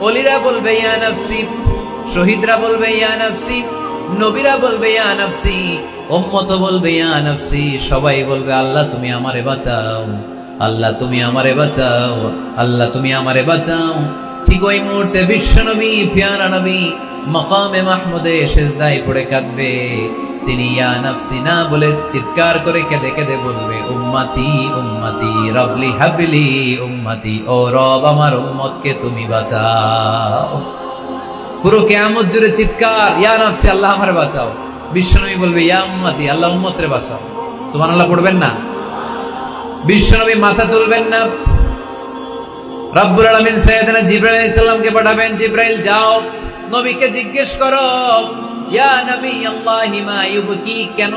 অলিরা বলবে, ইয়া শহীদরা বলবে, ইয়া নফসি। নবীরা বলবে, ইয়া নফসি। বলবে, ইয়া সবাই বলবে, আল্লাহ তুমি আমারে বাঁচাও। আল্লাহ তুমি আমারে বাঁচাও। আল্লাহ তুমি আমারে বাঁচাও। ঠিক ওই মুহূর্তে বিশ্ব নবী, পিয়ারা নবী, মকামে মাহমুদে সেজদায় পড়ে কাঁদবে। তিনি, ইয়া বলে চিৎকার করে কেঁদে কেঁদে বলবে, উম্মাতি উম্মাতি রবলি হাবলি, উম্মাতি, ও রব আমার উম্মতকে তুমি বাঁচাও। পুরো কেয়ামত জুড়ে চিৎকার, ইয়া নফসি, আল্লাহ আমার বাঁচাও। বিশ্বনবী বলবে, ইয়া উম্মাতি, আল্লাহ উম্মতরে বাঁচাও। সুবহানাল্লাহ পড়বেন না? বিশ্বনবী মাথা তুলবেন না? রব্বুল আলামিন সাইয়েদনা জিবরাইল আলাইহিস সালামকে পাঠাবেন, জিবরাইল, যাও। নবীকে জিজ্ঞেস করো নবী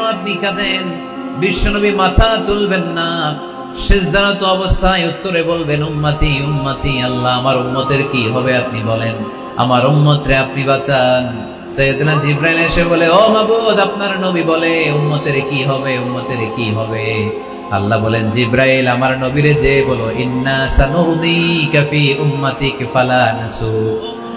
আপনি কি হবে বাঁচান। জিব্রাইল এসে বলে, ও মাবুদ, আপনার নবী বলে, উম্মতের কি হবে, উম্মতের কি হবে? আল্লাহ বলেন, জিব্রাইল, আমার নবীরে যে বলো, ইন্না সানুদিকা ফি উম্মাতিক ফালা নাসু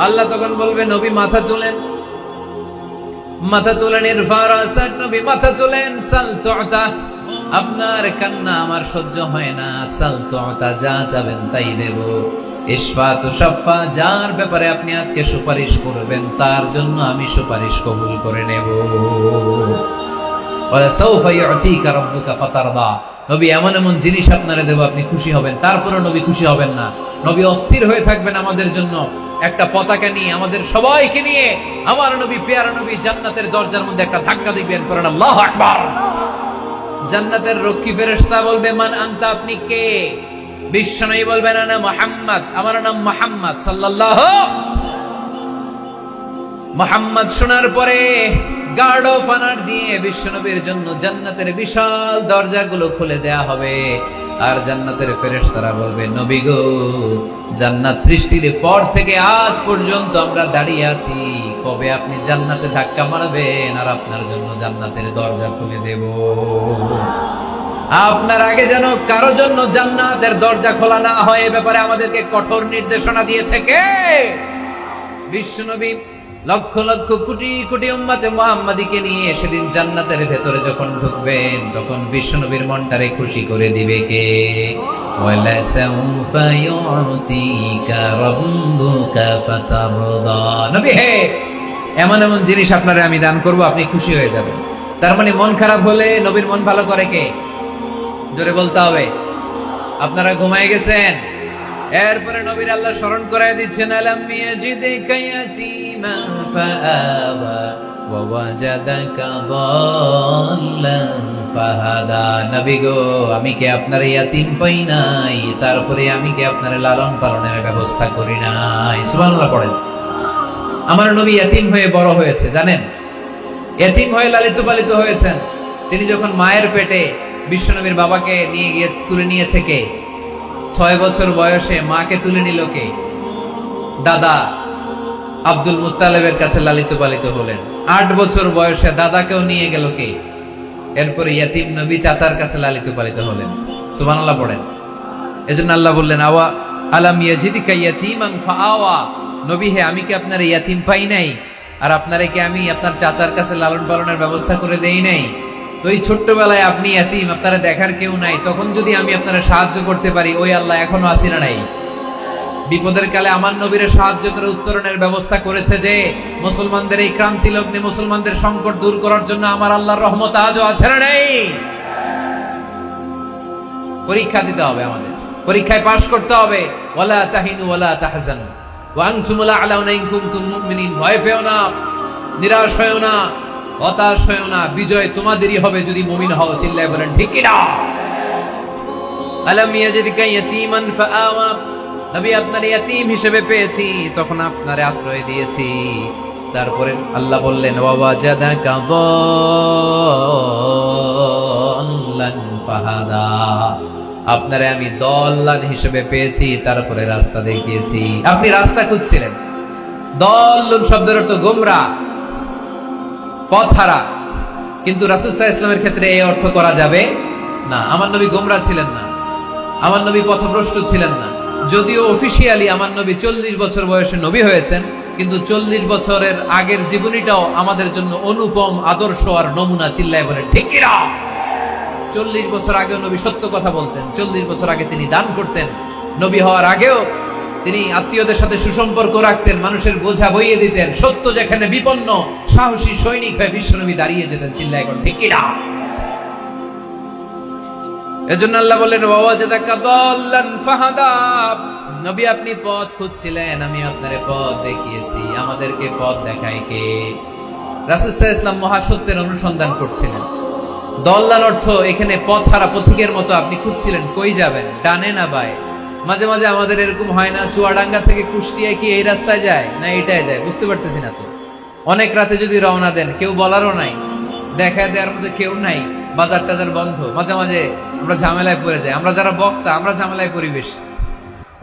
আল্লাহ তখন বলবে, নবী মাথা তুলেন। মাথা তুলেন ইরফার নবী মাথা তুলেন, সাল তুতা, আপনার কান্না আমার সহ্য হয় না, সাল তুতা, যা যাবেন তাই দেব। ইসফা যার ব্যাপারে আপনি আজকে সুপারিশ করবেন, তার জন্য আমি সুপারিশ কবুল করে নেব। ফাতারদা। নবী, এমন এমন জিনিস আপনারে দেব, আপনি খুশি হবেন। তারপরে নবী খুশি হবেন না। নবী অস্থির হয়ে থাকবেন আমাদের জন্য। একটা পতাকা নিয়ে আমাদের সবাইকে নিয়ে আমার নবী, পেয়ারা নবী জান্নাতের দরজার মধ্যে একটা ধাক্কা দিবেন। করেন আল্লাহু আকবার! জান্নাতের রক্ষী ফেরেশতা বলবে, মান আনতা, আপনি কে? বিশ্বনবী বলবেন, আনা মুহাম্মদ। আমার নাম মুহাম্মদ, সাল্লাল্লাহু মোহাম্মদ শোনার পরে গার্ড অফ অনার দিয়ে বিশ্বনবীর জন্য জান্নাতের বিশাল দরজাগুলো খুলে দেয়া হবে। আর জান্নাতের ফেরেশতারা বলবে, নবী গো, জান্নাত সৃষ্টির পর থেকে আজ পর্যন্ত আমরা দাঁড়িয়ে আছি। কবে আপনি জান্নাতে ধাক্কা মারবেন আর আপনার জন্য জান্নাতের দরজা খুলে দেব। আপনার আগে যেন কারও জন্য জান্নাতের দরজা খোলা না হয় এ ব্যাপারে আমাদেরকে কঠোর নির্দেশনা দিয়েছে কে? বিশ্বনবী লক্ষ লক্ষ কোটি কোটি উম্মাতে মুহাম্মাদিকে নিয়ে সেদিন জান্নাতের ভেতরে যখন ঢুকবেন, তখন বিশ্বনবীর মনটারে খুশি করে দিবে কে? এমন এমন জিনিস আপনারে আমি দান করব, আপনি খুশি হয়ে যাবেন। তার মানে মন খারাপ হলে নবীর মন ভালো করে কে? জোরে বলতে হবে। আপনারা ঘুমায় গেছেন? এরপরে নবীর আল্লাহ স্মরণ করায় দিচ্ছেন, আলাম ইয়াতীমা গো, আমি কি আপনার ইয়াতিম পাই নাই? তারপরে আমি কি আপনার লালন পালনের ব্যবস্থা করি নাই? সুবহানাল্লাহ পড়েন। আমার নবী ইয়াতিম হয়ে বড় হয়েছে, জানেন? এতিম হয়ে লালিত পালিত হয়েছেন। তিনি যখন মায়ের পেটে বিশ্বনবীর বাবাকে নিয়ে গিয়ে তুলে নিয়েছে কে? ছয় বছর বয়সে মাকে তুলে নিল কে? দাদা আব্দুল মুতালেবের কাছে লালিত পালিত হলেন। আট বছর বয়সে দাদাকেও নিয়ে গেল কে? এরপরে ইয়াতিম নবী চাচার কাছে লালিত পালিত হলেন। সুবান আল্লাহ পড়েন। এজন্য আল্লাহ বললেন, আওয়া আলাম ইয়াজিদিকা ইয়াতিমান ফাআওয়া। নবী হে, আমি কি আপনার ইয়াতিম পাই নাই? আর আপনারে কি আমি আপনার চাচার কাছে লালন পালনের ব্যবস্থা করে দেই নাই? এই ছোট্টবেলায় আপনি ইয়াতিম আপনারা দেখার কেউ নাই, তখন যদি আমি আপনারা সাহায্য করতে পারি, ওই আল্লাহ এখনও আসি না নাই। বিপদের কালে আমার নবীরে সাহায্য করে উত্তরণের ব্যবস্থা করেছে যে, মুসলমানদের এই ক্রান্তি লগ্নে মুসলমানদের সংকট দূর করার জন্য আমার আল্লাহর রহমত আজও আছে না নেই। পরীক্ষা দিতে হবে আমাদের। পরীক্ষায় পাশ করতে হবে। ওয়ালা তাহিনু ওয়ালা তাহজানু। ওয়া আনতুম লা আলাউনা ইন কুনতুম মুমিনিন। ভয় পেও না, নিরাশ হয়েও না। হতাশ হয়েও না, বিজয় তোমাদেরই হবে যদি মুমিন হও, চিল্লায় বলেন, ঠিক আলাম ফাআওয়া। নবী হিসেবে পেয়েছি, তখন আপনারে আশ্রয় দিয়েছি। তারপরে আল্লাহ বললেন দাল্লান ফাহাদা। আপনারে আমি দল্লান হিসেবে পেয়েছি, তারপরে রাস্তা দেখিয়েছি। আপনি রাস্তা খুঁজছিলেন। দল্লুন শব্দের অর্থ গোমরা। পথহারা। কিন্তু রাসুসাহ ইসলামের ক্ষেত্রে এই অর্থ করা যাবে না। আমার নবী গোমরা ছিলেন না। আমার নবী পথভ্রষ্ট ছিলেন না। যদিও অফিসিয়ালি আমার নবী চল্লিশ বছর বয়সে নবী হয়েছেন, কিন্তু চল্লিশ বছরের আগের জীবনীটাও আমাদের জন্য অনুপম, আদর্শ আর নমুনা চিল্লায় বলে ঠিকিরা চল্লিশ বছর আগেও নবী সত্য কথা বলতেন। চল্লিশ বছর আগে তিনি দান করতেন। নবী হওয়ার আগেও তিনি আত্মীয়দের সাথে সুসম্পর্ক রাখতেন, মানুষের বোঝা বইয়ে দিতেন। সত্য যেখানে বিপন্ন, সাহসী সৈনিক হয়ে বিশ্বনবী দাঁড়িয়ে যেতেন চিল্লায় এখন ঠিকিরা এজন্য আল্লাহ নবী, আপনি পথ খুঁজছিলেন, আমি আপনারে পথ দেখিয়েছি। আমাদেরকে পথ দেখায় কে? সাল্লাল্লাহু ইসলাম মহাসত্যের অনুসন্ধান করছিলেন। দল্লান অর্থ, এখানে পথ হারা পথিকের মতো আপনি খুঁজছিলেন, কই যাবেন? ডানে না বায়ে? মাঝে মাঝে আমাদের এরকম হয় না, চুয়াডাঙ্গা থেকে কুষ্টিয়ায় কি এই রাস্তায় যায় না এটাই যায়? বুঝতে পারতেছি না তো। অনেক রাতে যদি রওনা দেন, কেউ বলারও নাই দেখা দেওয়ার মধ্যে কেউ নাই, বাজার টাজার বন্ধ। মাঝে মাঝে আমরা ঝামেলায় পড়ে যাই। আমরা যারা বক্তা, আমরা ঝামেলায় পরিবেশ।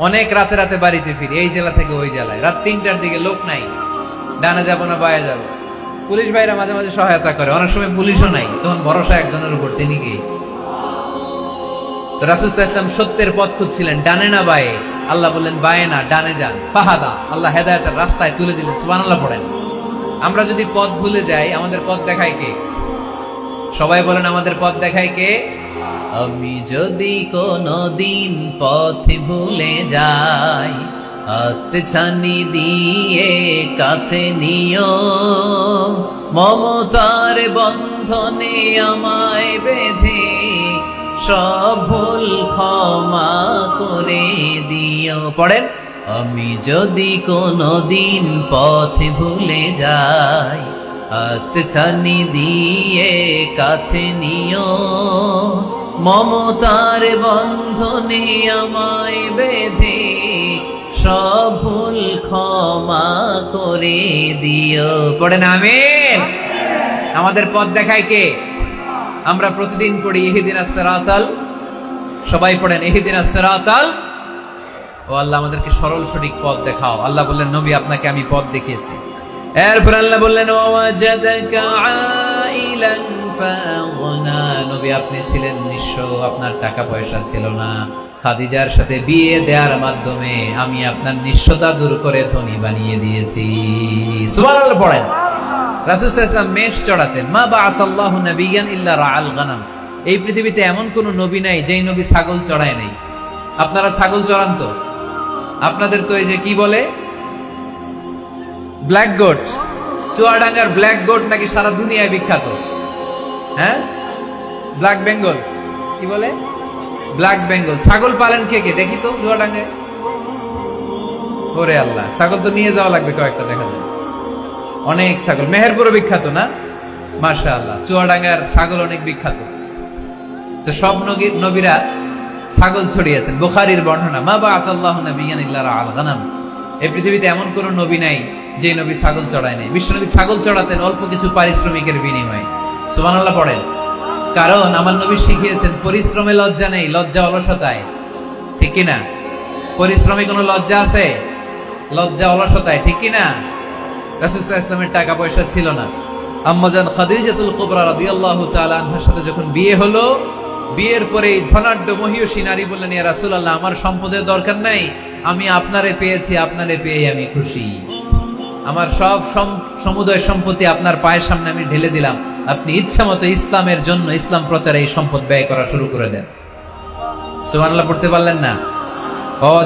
অনেক রাতে রাতে বাড়িতে ফিরি, এই জেলা থেকে ওই জেলায়। রাত তিনটার দিকে লোক নাই, ডানে যাব না বায়ে যাব। পুলিশ ভাইরা মাঝে মাঝে সহায়তা করে। অনেক সময় পুলিশও নাই, তখন ভরসা একজনের উপর, তিনি কি? ইসলাম সত্যের পথ খুঁজছিলেন, ডানে না বায়ে? আল্লাহ বললেন, বায়ে না, ডানে যান। ফাহাদা, আল্লাহ হেদায়তের রাস্তায় তুলে দিলেন সুবান আল্লাহ পড়েন। আমরা যদি পথ ভুলে যাই, আমাদের পথ দেখায় কে? সবাই বলেন, আমাদের পথ দেখায় কে? আমি যদি কোনো দিন পথ ভুলে যাই, হাত ছানি দিয়ে কাছে নিও, মমতার বন্ধনে আমায় বেঁধে সব ভুল ক্ষমা করে দিও। পড়েন? আমি যদি কোনো দিন পথ ভুলে যাই ছানি দিয়ে কাছে নিও। মমতার বন্ধনে আমায় বেঁধে সব ভুল ক্ষমা করে দিও। পড়েন? আমিন। আমাদের পথ দেখায় কে? আমরা প্রতিদিন পড়ি ইহিদিন আসরাতাল সবাই পড়েন ইহিদিন আসরাতাল ও আল্লাহ আমাদেরকে সরল সঠিক পথ দেখাও। আল্লাহ বললেন, নবী, আপনাকে আমি পথ দেখিয়েছি। এরপর আল্লাহ বললেন নবী, আপনি ছিলেন নিঃস্ব, আপনার টাকা পয়সা ছিল না। খাদিজার সাথে বিয়ে দেওয়ার মাধ্যমে আমি আপনার নিঃস্বতা দূর করে ধনী বানিয়ে দিয়েছি। সুবহানাল্লাহ, পড়েন। রাসূল সাল্লাল্লাহু মেষ চড়াতেন। মা বা আসাল্লাহু নবিয়ান ইল্লা রাআল গানাম। এই পৃথিবীতে এমন কোন নবী নাই যেই নবী ছাগল চড়ায় নাই। আপনারা ছাগল চড়ান তো? আপনাদের তো এই যে কি বলে? Black goat. চুয়াডাঙ্গার ব্ল্যাক গোট নাকি সারা দুনিয়ায় বিখ্যাত? হ্যাঁ? ব্ল্যাক বেঙ্গল। কি বলে? ব্ল্যাক বেঙ্গল। ছাগল পালেন কে কে? দেখি তো চুয়াডাঙ্গায়। ওরে আল্লাহ। ছাগল তো নিয়ে যাওয়া লাগবে কয়েকটা দেখা যায় অনেক ছাগল। মেহেরপুরও বিখ্যাত না? মাশা আল্লাহ চুয়াডাঙ্গার ছাগল অনেক বিখ্যাত। তো সব নবী- নবীরা ছাগল ছড়িয়েছেন। বুখারীর বর্ণনা, মা বা আসাল্লাহ এই পৃথিবীতে এমন কোন নবী নাই যে নবী ছাগল চড়ায় নাই। বিশ্বনবী ছাগল চড়াতেন অল্প কিছু পারিশ্রমিকের বিনিময়ে। সুবহানাল্লাহ, পড়েন। কারণ আমার নবী শিখিয়েছেন, পরিশ্রমে লজ্জা নেই, লজ্জা অলসতায়। ঠিক কি না পরিশ্রমে কোনো লজ্জা আছে? লজ্জা অলসতায়, ঠিক কি ইসলামের টাকা পয়সা ছিল না। আম্মাজান খাদিজাতুল আনহার সাথে যখন বিয়ে হলো, বিয়ের পরে ধনাঢ্য মহিয়সী নারী বললেন, ইয়া আমার সম্পদের দরকার নাই, আমি আপনারে পেয়েছি, আপনারে পেয়ে আমি খুশি। আমার সব সম- সমুদয় সম্পত্তি আপনার পায়ের সামনে আমি ঢেলে দিলাম। আপনি ইচ্ছা মতো ইসলামের জন্য ইসলাম প্রচারে এই সম্পদ ব্যয় করা শুরু করে দেন। সুবহানাল্লাহ, পড়তে পারলেন না? ও